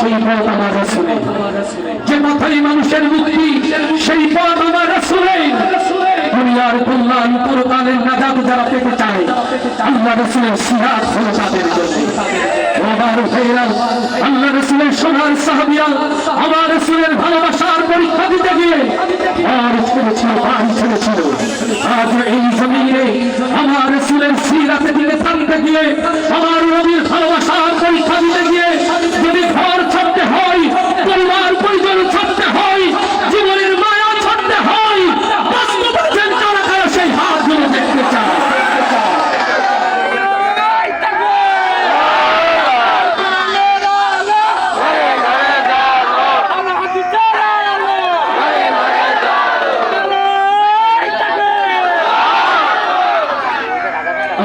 সেই পথ আমার রাসূলের। যে পথেই মানুষের মুক্তি সেই পথ আমার রাসূলের। দুনিয়ার কল্যাণ পরকালের নাজাত যারা পেতে চায়, আল্লাহ রাসূলের সিরাত হলো তাদের আল্লাহ রাসূলের সোনার সাহাবিয়া, আমার রাসূলের ভালোবাসার পরীক্ষা দিতে গিয়ে আজ এই জমিনে আমার রাসূলের সিরাতের দিকে থাকতে গিয়ে আমার নবীর ভালোবাসার পরীক্ষা দিতে গিয়ে যদি ঘর ছাড়তে হয় পরিবার পরিজন ছাড়তে হয় জীবনের মায়া ছাড়তে হয় বাস্তবায়ন কারা কারা সেই হাতগুলো দেখতে চায়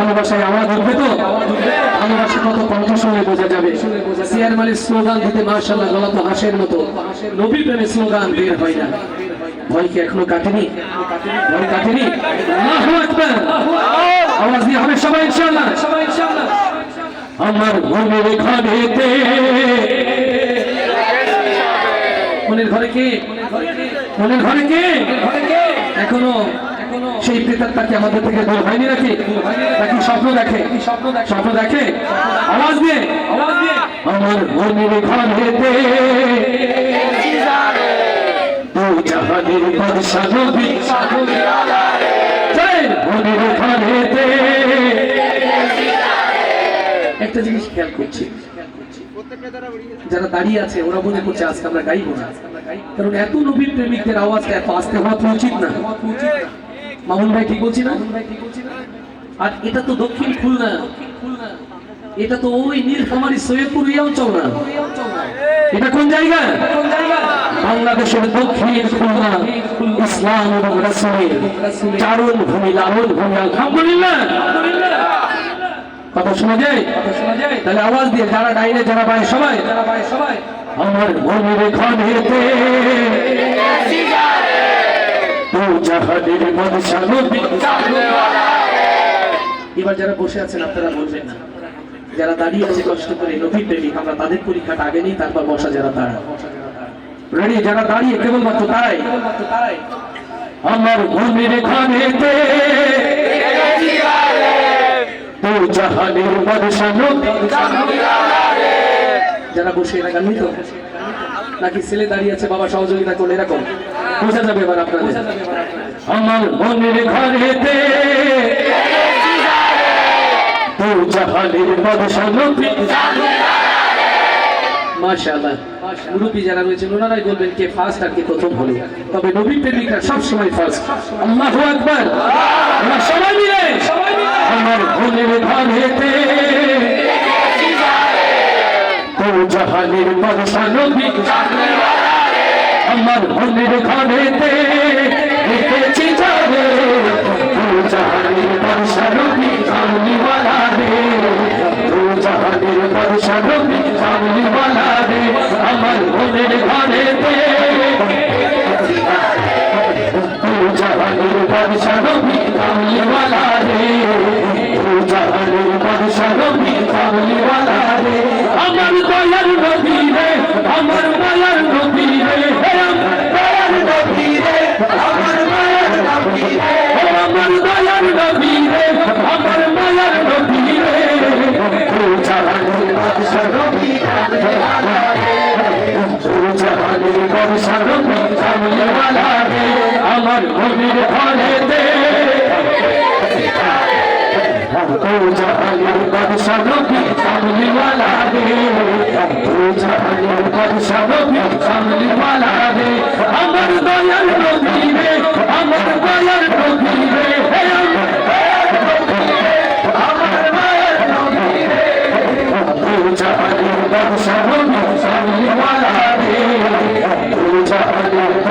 ভালোবাসায় আওয়াজ উঠবে তো? ভালোবাসা কত কণ্ঠস্বরে বোঝা যাবে। মালিক স্লোগান দিতে মার্শাল্লাহ গলা তো হাসের মতো। নবীর প্রেমে স্লোগান বের হয় না। ভয় কি এখনও কাটেনি? ভয় কাটেনি? আওয়াজ দিয়ে হবে সবাই ইনশাআল্লাহ। সবাই ইনশাআল্লাহ আমার ঘরেতে। মনের ঘরে কে? মনের ঘরে কে? এখনও সেই প্রেতাত্মাকে আমাদের থেকে দূর হয়নি নাকি? নাকি স্বপ্ন দেখে? স্বপ্ন দেখে? আওয়াজ দিয়ে। আওয়াজ দিয়ে আমার মনের ঘরেতে জাহানের একটা জিনিস খেয়াল করছি। যারা দাঁড়িয়ে আছে, ওরা মনে করছে আজকে আমরা গাইবো না। কারণ এত নবীর প্রেমিকদের আওয়াজটা এত আস্তে হওয়া উচিত না। মামুন ভাই ঠিক বলছি না? আর এটা তো দক্ষিণ খুলনা। এটা তো ওই নীলফামারি সৈয়দপুর এই অঞ্চল না এটা কোন জায়গা? বাংলাদেশের দক্ষিণ খুলনা ইসলাম এবং রাসূলের চারণ ভূমি লালন ভূমি। আলহামদুলিল্লাহ। কথা শোনা যায়? তাহলে আওয়াজ দিয়ে যারা ডাইনে, যারা বাই সবাই। আমার মনের ঘরেতে এবার যারা বসে আছেন, আপনারা বলবেন না। যারা দাঁড়িয়ে আছে কষ্ট করে নবী প্রেমিক আমরা তাদের পরীক্ষাটা আগে নেই, তারপর বসা যারা তারা। রেডি যারা দাঁড়িয়ে, কেবলমাত্র তারাই। আমার মনের ঘরেতে ও জাহানের যারা বসে, এরা গান তো নাকি ছেলে দাঁড়িয়ে আছে, বাবা সহযোগিতা করলে, এরকম? বোঝা যাবে এবার আপনাদের। আমার মনের ঘরেতে জাহানের মাশাআল্লাহ। মুরব্বী যারা রয়েছেন ওনারাই বলবেন কে ফার্স্ট আর কে প্রথম হলো। তবে নবী প্রেমিকরা সব ফার্স্ট আল্লাহু আকবার। আমরা সবাই মিলে। আমার মনের ঘরেতে ও জাহানের বাদশা নবী। আমার মনের ঘরেতে লিখেছি যাবে। জাহানের বাদশা নবী কামলিওয়ালা রে জাহানের নবী কামলিওয়ালা রে আমার মনের ঘরেতে রে দয়ার নবী রে আমার মায়ার নবী রে ও জাহানের বাদশা নবী কামলিওয়ালা রে ও জাহানের বাদশা নবী কামলিওয়ালা রে ও জাহানের বাদশা নবী কামলিওয়ালা রে ও জাহানের বাদশা নবী কামলিওয়ালা রে আমার দয়াল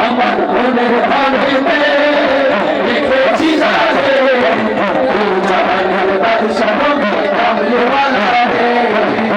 আমার ভোলের ভাবে